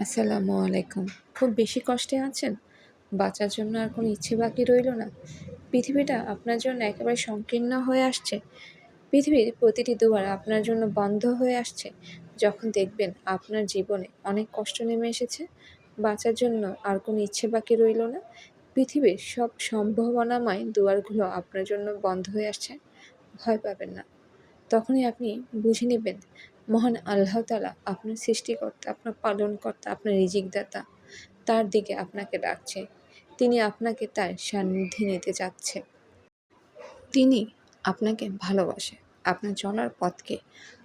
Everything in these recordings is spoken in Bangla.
আসসালামু আলাইকুম। খুব বেশি কষ্টে আছেন? বাঁচার জন্য আর কোনো ইচ্ছে বাকি রইল না। পৃথিবীটা আপনার জন্য একেবারে সংকীর্ণ হয়ে আসছে। পৃথিবীর প্রতিটি দুয়ার আপনার জন্য বন্ধ হয়ে আসছে। যখন দেখবেন আপনার জীবনে অনেক কষ্ট নেমে এসেছে, বাঁচার জন্য আর কোনো ইচ্ছে বাকি রইল না। পৃথিবীর সব সম্ভাবনাময় দুয়ারগুলো আপনার জন্য বন্ধ হয়ে আসছে। ভয় পাবেন না। তখনই আপনি বুঝে নেবেন মহান আল্লাহ তালা আপনার সৃষ্টিকর্তা, আপনার পালনকর্তা, আপনার রিজিকদাতা তার দিকে আপনাকে ডাকছে। তিনি আপনাকে তার সান্নিধ্যে নিতে যাচ্ছে। তিনি আপনাকে ভালোবাসে। আপনার চলার পথকে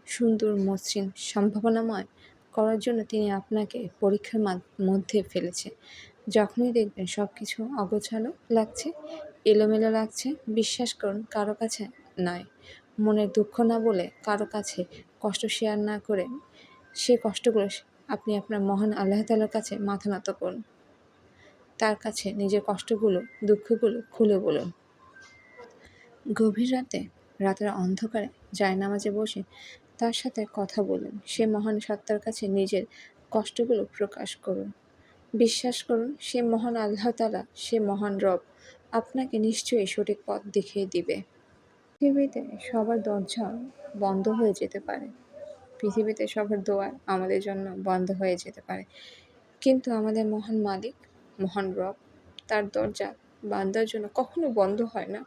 সুন্দর মসৃণ সম্ভাবনাময় করার জন্য তিনি আপনাকে পরীক্ষার মাধ- মধ্যে ফেলেছে। যখনই দেখবেন সব কিছু অগোছালো লাগছে, এলোমেলো লাগছে, বিশ্বাস করুন কারও কাছে নয়। মনের দুঃখ না বলে কারও কাছে কষ্ট শেয়ার না করে সে কষ্টগুলো আপনি আপনার মহান আল্লাহ তালার কাছে মাথা নত করুন। তার কাছে নিজের কষ্টগুলো, দুঃখগুলো খুলে বলুন। গভীর রাতে, রাতের অন্ধকারে যায় নামাজে বসে তার সাথে কথা বলুন। সে মহান সত্তার কাছে নিজের কষ্টগুলো প্রকাশ করুন। বিশ্বাস করুন, সে মহান আল্লাহ তালা সে মহান রব, আপনাকে নিশ্চয়ই সঠিক পথ দেখিয়ে দিবে। পৃথিবীতে সবার দরজা বন্ধ হয়ে যেতে পারে। পৃথিবীতে সবার দোয়ার আমাদের জন্য বন্ধ হয়ে যেতে পারে। কিন্তু আমাদের মহান মালিক, মহান রব তার দরজা বান্দার জন্য কখনো বন্ধ হয় না।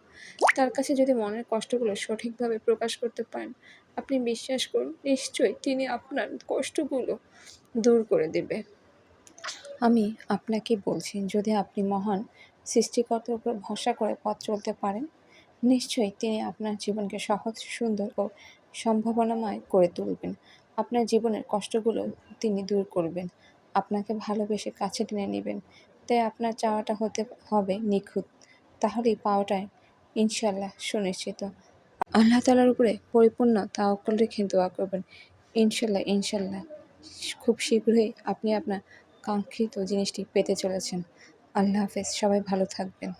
তার কাছে যদি মনের কষ্টগুলো সঠিকভাবে প্রকাশ করতে পারেন, আপনি বিশ্বাস করুন, নিশ্চয়ই তিনি আপনার কষ্টগুলো দূর করে দেবে। আমি আপনাকে বলছি, যদি আপনি মহান সৃষ্টিকর্তার উপর ভরসা করে পথ চলতে পারেন নিশ্চয়ই তিনি আপনার জীবনকে সহজ, সুন্দর ও সম্ভাবনাময় করে তুলবেন। আপনার জীবনের কষ্টগুলো তিনি দূর করবেন। আপনাকে ভালোবেসে কাছে টেনে নেবেন। তাই আপনার চাওয়াটা হতে হবে নিখুঁত। তাহলেই পাওয়াটাই ইনশাল্লাহ সুনিশ্চিত। আল্লাহ তালার উপরে পরিপূর্ণ তাওয়াক্কুল রেখে দোয়া করবেন। ইনশাল্লাহ ইনশাল্লাহ খুব শীঘ্রই আপনি আপনার কাঙ্ক্ষিত জিনিসটি পেতে চলেছেন। আল্লাহ হাফেজ। সবাই ভালো থাকবেন।